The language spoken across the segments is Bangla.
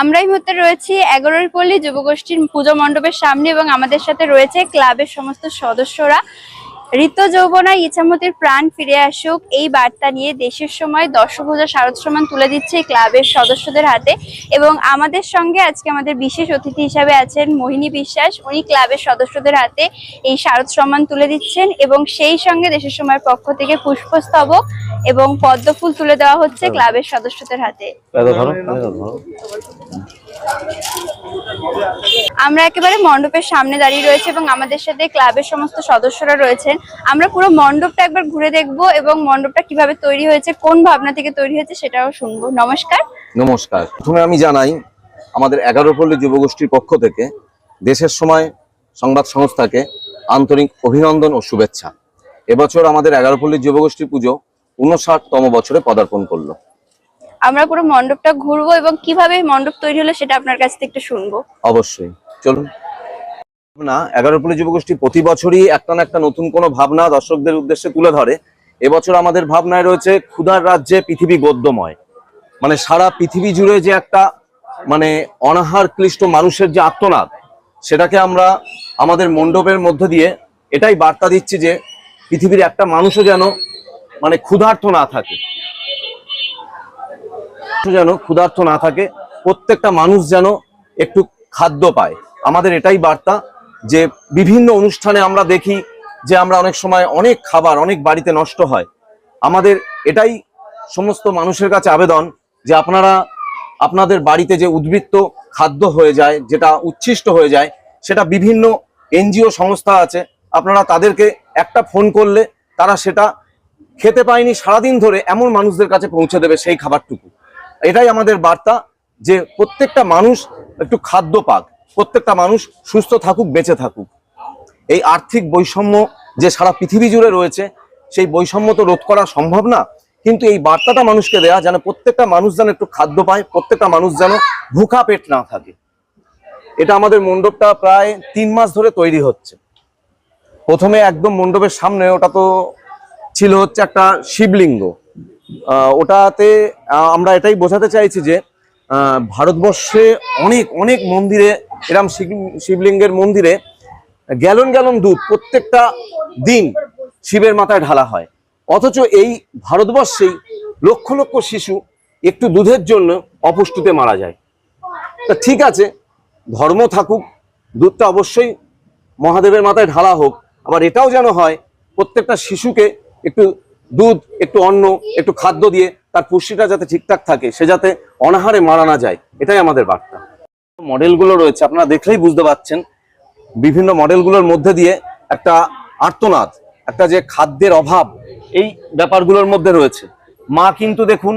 আমরা এই মুহূর্তে রয়েছি এগারোর পল্লী যুবগোষ্ঠীর পুজো মণ্ডপের সামনে এবং আমাদের সাথে রয়েছে ক্লাবের সমস্ত সদস্যরা। ঋত যৌবনায় ইচ্ছামতির প্রাণ ফিরে আসুক এই বার্তা নিয়ে দেশের সময় দশভূজা শারদ সম্মান তুলে দিচ্ছে ক্লাবের সদস্যদের হাতে এবং আমাদের সঙ্গে আজকে আমাদের বিশেষ অতিথি হিসাবে আছেন মোহিনী বিশ্বাস। উনি ক্লাবের সদস্যদের হাতে এই শারদ সম্মান তুলে দিচ্ছেন এবং সেই সঙ্গে দেশের সময়ের পক্ষ থেকে পুষ্পস্তবক এবং পদ্মফুল তুলে দেওয়া হচ্ছে ক্লাবের সদস্যদের হাতে। আমরা একেবারে মণ্ডপের সামনে দাঁড়িয়ে রয়েছে এবং আমাদের সাথে ক্লাবের সমস্ত সদস্যরা রয়েছেন। আমরা পুরো মণ্ডপটা একবার ঘুরে দেখব এবং মণ্ডপটা কীভাবে তৈরি হয়েছে, কোন ভাবনা থেকে তৈরি হয়েছে সেটাও শুনব। নমস্কার। নমস্কার। প্রথমে আমি জানাই, আমাদের এগারো পল্লী যুবগোষ্ঠীর পক্ষ থেকে দেশের সময় সংবাদ সংস্থাকে আন্তরিক অভিনন্দন ও শুভেচ্ছা। এবছর আমাদের এগারো পল্লী যুবগোষ্ঠী পুজো উনষাটতম বছরে পদার্পণ করল। আমরা পুরো মণ্ডপটা ঘুরবো এবং কীভাবে মণ্ডপ তৈরি হলো সেটা আপনার কাছ থেকে একটু শুনব। অবশ্যই। চলুন। না, এগারো পল্লী যুবগোষ্ঠী প্রতি বছরই একটা না একটা নতুন কোনো ভাবনা দর্শকদের উদ্দেশ্যে তুলে ধরে। এবছর আমাদের ভাবনায় রয়েছে ক্ষুধার রাজ্যে পৃথিবী গদ্যময়। মানে সারা পৃথিবী জুড়ে যে একটা মানে অনাহার ক্লিষ্ট মানুষের যে আত্মনাদ সেটাকে আমরা আমাদের মণ্ডপের মধ্য দিয়ে এটাই বার্তা দিচ্ছি যে পৃথিবীর একটা মানুষও যেন মানে ক্ষুধার্ত না থাকে। যেন ক্ষুধার্ত না থাকে, প্রত্যেকটা মানুষ যেন একটু খাদ্য পায়। আমাদের এটাই বার্তা যে বিভিন্ন অনুষ্ঠানে আমরা দেখি যে আমরা অনেক সময় অনেক খাবার, অনেক বাড়িতে নষ্ট হয়। আমাদের এটাই সমস্ত মানুষের কাছে আবেদন যে আপনারা আপনাদের বাড়িতে যে উদ্বৃত্ত খাদ্য হয়ে যায়, যেটা উচ্ছিষ্ট হয়ে যায়, সেটা বিভিন্ন এনজিও সংস্থা আছে, আপনারা তাদেরকে একটা ফোন করলে তারা সেটা খেতে পায়নি সারাদিন ধরে, এমন মানুষদের কাছে পৌঁছে দেবে সেই খাবারটুকু। এটাই আমাদের বার্তা যে প্রত্যেকটা মানুষ একটু খাদ্য পাক, প্রত্যেকটা মানুষ সুস্থ থাকুক, বেঁচে থাকুক। এই আর্থিক বৈষম্য যে সারা পৃথিবী জুড়ে রয়েছে, সেই বৈষম্য তো রোধ করা সম্ভব না। কিন্তু এই বার্তাটা মানুষকে দেয়া যেন প্রত্যেকটা মানুষ যেন একটু খাদ্য পায়, প্রত্যেকটা মানুষ যেন ভুখা পেট না থাকে। এটা আমাদের মণ্ডপটা প্রায় তিন মাস ধরে তৈরি হচ্ছে। প্রথমে একদম মণ্ডপের সামনে, ওটা তো ছিল হচ্ছে একটা শিবলিঙ্গ। ওটাতে আমরা এটাই বোঝাতে চাইছি যে ভারতবর্ষে অনেক অনেক মন্দিরে, এরম শিব- শিবলিঙ্গের মন্দিরে গ্যালন গ্যালন দুধ প্রত্যেকটা দিন শিবের মাথায় ঢালা হয়। অথচ এই ভারতবর্ষেই লক্ষ লক্ষ শিশু একটু দুধের জন্য অপুষ্টিতে মারা যায়। তা ঠিক আছে, ধর্ম থাকুক, দুধটা অবশ্যই মহাদেবের মাথায় ঢালা হোক, আবার এটাও যেন হয়, প্রত্যেকটা শিশুকে একটু দুধ, একটু অন্ন, একটু খাদ্য দিয়ে তার পুষ্টিটা যাতে ঠিকঠাক থাকে, সে যাতে অনাহারে মারা না যায়, এটাই আমাদের বার্তা। মডেলগুলো রয়েছে, আপনারা দেখলেই বুঝতে পারছেন, বিভিন্ন মডেলগুলোর মধ্যে দিয়ে একটা আর্তনাদ, একটা যে খাদ্যের অভাব, এই ব্যাপারগুলোর মধ্যে রয়েছে। মা কিন্তু দেখুন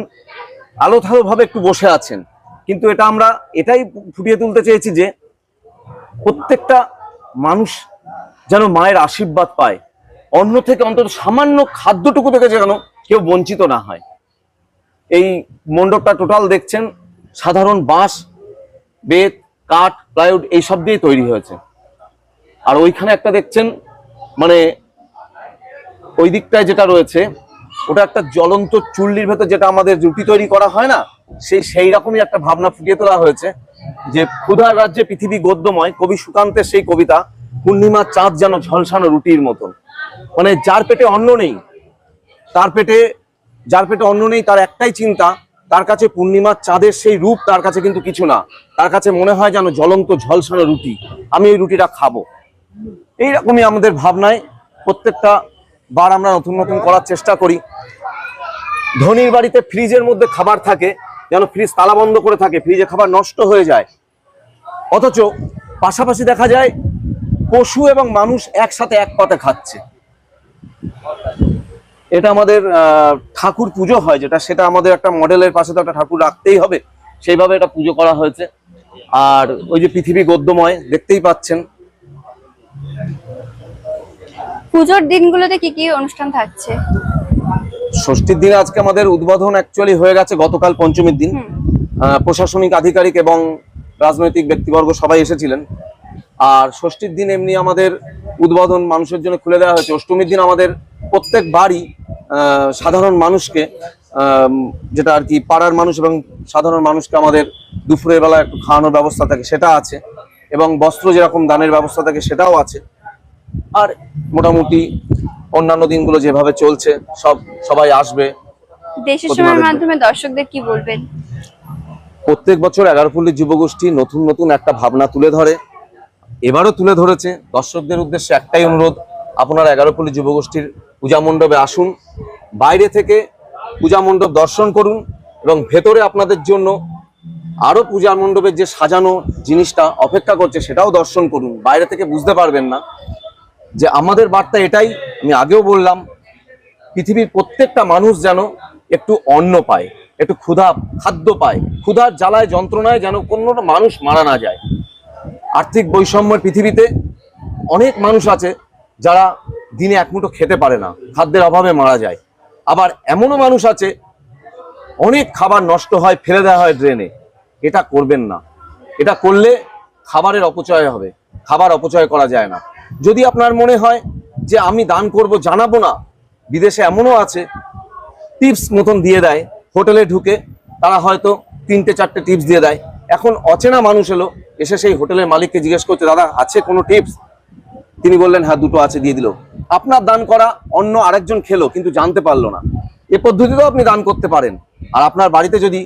আলো থালো ভাবে একটু বসে আছেন, কিন্তু এটা আমরা এটাই ফুটিয়ে তুলতে চেয়েছি যে, প্রত্যেকটা মানুষ যেন মায়ের আশীর্বাদ পায় অন্য থেকে অন্তত সামান্য খাদ্যটুকু থেকে যেন কেউ বঞ্চিত না হয়। এই মণ্ডপটা টোটাল দেখছেন, সাধারণ বাঁশ, বেত, কাঠ, প্লাইউড এইসব দিয়ে তৈরি হয়েছে। আর ওইখানে একটা দেখছেন মানে ওই দিকটায় যেটা রয়েছে, ওটা একটা জ্বলন্ত চুল্লির ভেতর যেটা আমাদের রুটি তৈরি করা হয় না, সেই সেই রকমই একটা ভাবনা ফুটিয়ে তোলা হয়েছে যে ক্ষুধার রাজ্যে পৃথিবী গদ্যময়। কবি সুকান্তের সেই কবিতা পূর্ণিমা চাঁদ যেন ঝলসানো রুটির মতন। মানে যার পেটে অন্ন নেই, তার পেটে, যার পেটে অন্ন নেই তার একটাই চিন্তা, তার কাছে পূর্ণিমার চাঁদের সেই রূপ তার কাছে কিন্তু কিছু না। তার কাছে মনে হয় যেন জ্বলন্ত ঝলসানো রুটি, আমি এই রুটিটা খাব। এইরকমই আমাদের ভাবনায় প্রত্যেকটা বার আমরা নতুন নতুন করার চেষ্টা করি। ধনির বাড়িতে ফ্রিজের মধ্যে খাবার থাকে, যেন ফ্রিজ তালা বন্ধ করে থাকে, ফ্রিজে খাবার নষ্ট হয়ে যায়। অথচ পাশাপাশি দেখা যায় পশু এবং মানুষ একসাথে এক পাতে খাচ্ছে। এটা আমাদের ঠাকুর পুজো হয় যেটা সেটা আমাদের একটা মডেলের পাশে তো একটা ঠাকুর রাখতেই হবে। সেইভাবে এটা পুজো করা হয়েছে। আর ওই যে পৃথিবী গদ্যময় দেখতেই পাচ্ছেন। পুজোর দিনগুলোতে কি কি অনুষ্ঠান থাকছে? ষষ্ঠীর দিন আজকে আমাদের উদ্বোধন অ্যাকচুয়ালি হয়ে গেছে গতকাল পঞ্চমীর দিন। আহ, প্রশাসনিক আধিকারিক এবং রাজনৈতিক ব্যক্তিবর্গ সবাই এসেছিলেন। আর ষষ্ঠীর দিন এমনি আমাদের উদ্বোধন মানুষের জন্য খুলে দেওয়া হয়েছে। অষ্টমীর দিন আমাদের প্রত্যেক বাড়ি সাধারণ মানুষকে যেটা আর কি পাড়ার মানুষ এবং সাধারণ মানুষকে আমাদের দুপুরের বেলা একটু খাওয়ানোর ব্যবস্থা থাকে সেটা আছে। এবং বস্ত্র যেরকম দানের ব্যবস্থা থাকে সেটাও আছে। আর মোটামুটি অন্যান্য দিনগুলো যেভাবে চলছে সব সবাই আসবে দেশের সময়ের মাধ্যমে দর্শকদের কি বলবেন? প্রত্যেক বছর এগারোপল্লী যুবগোষ্ঠী নতুন নতুন একটা ভাবনা তুলে ধরে। এবারও তুলে ধরেছে। দর্শকদের উদ্দেশ্যে একটাই অনুরোধ, আপনারা এগারোপল্লী যুবগোষ্ঠীর পূজা মণ্ডপে আসুন, বাইরে থেকে পূজা মণ্ডপ দর্শন করুন এবং ভেতরে আপনাদের জন্য আরও পূজা মণ্ডপের যে সাজানো জিনিসটা অপেক্ষা করছে সেটাও দর্শন করুন। বাইরে থেকে বুঝতে পারবেন না যে আমাদের বার্তা এটাই, আমি আগেও বললাম, পৃথিবীর প্রত্যেকটা মানুষ যেন একটু অন্ন পায়, একটু ক্ষুধা খাদ্য পায়, ক্ষুধার জ্বালায়, যন্ত্রণায় যেন কোনো মানুষ মারা না যায়। আর্থিক বৈষম্যের পৃথিবীতে অনেক মানুষ আছে যারা দিনে এক মুঠো খেতে পারে না, খাদ্যের অভাবে মারা যায়। আবার এমনও মানুষ আছে, অনেক খাবার নষ্ট হয়, ফেলে দেওয়া হয় ড্রেনে এটা করবেন না। এটা করলে খাবারের অপচয় হবে। খাবার অপচয় করা যায় না। যদি আপনার মনে হয় যে আমি দান করব, জানাব না, বিদেশে এমনও আছে, টিপস মতন দিয়ে দেয়। হোটেলে ঢুকে তারা হয়তো তিনটে, চারটে টিপস দিয়ে দেয়। এখন অচেনা মানুষ এলো এসে সেই হোটেলের মালিককে জিজ্ঞেস করছে দাদা, আছে কোনো টিপস? তিনি বললেন হ্যাঁ দুটো আছে, দিয়ে দিল। আপনার দান করা অন্য আরেকজন খেলো, কিন্তু জানতে পারল না। এ পদ্ধতিতেও আপনি দান করতে পারেন। আর আপনার বাড়িতে যদি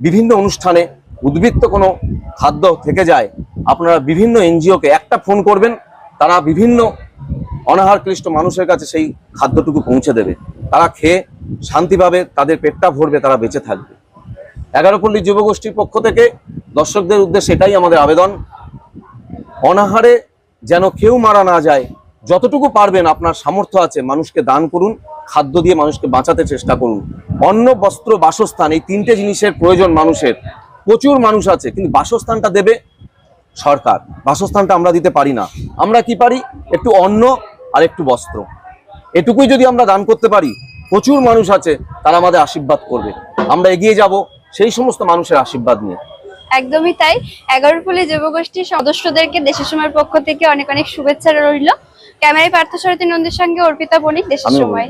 বিভিন্ন অনুষ্ঠানে উদ্বৃত্ত কোনো খাদ্য থেকে যায়, আপনারা বিভিন্ন এনজিওকে একটা ফোন করবেন, তারা বিভিন্ন অনাহার ক্লিষ্ট মানুষের কাছে সেই খাদ্যটুকু পৌঁছে দেবে। তারা খেয়ে শান্তি পাবে তাদের পেটটা ভরবে, তারা বেঁচে থাকবে। এগারো পল্লী যুবগোষ্ঠীর পক্ষ থেকে দর্শকদের উদ্দেশ্যে এটাই আমাদের আবেদন। অনাহারে যেন কেউ মারা না যায়, যতটুকু পারবেন আপনার সামর্থ্য আছে মানুষকে দান করুন, খাদ্য দিয়ে মানুষকে বাঁচাতে চেষ্টা করুন। অন্ন, বস্ত্র, বাসস্থান, এই তিনটে জিনিসের প্রয়োজন মানুষের। প্রচুর মানুষ আছে, কিন্তু বাসস্থানটা দেবে সরকার। বাসস্থানটা আমরা দিতে পারি না। আমরা কি পারি? একটু অন্ন আর একটু বস্ত্র। এটুকুই যদি আমরা দান করতে পারি, প্রচুর মানুষ আছে, তারা আমাদের আশীর্বাদ করবে। আমরা এগিয়ে যাব সেই সমস্ত মানুষের আশীর্বাদ নিয়ে। একদমই তাই। এগারো ফুলে যুবগোষ্ঠীর সদস্যদেরকে দেশের সময়ের পক্ষ থেকে অনেক অনেক শুভেচ্ছা রইল। ক্যামেরায় পার্থ সরতী নন্দীর সঙ্গে অর্পিতা বণিক দেশের সময়।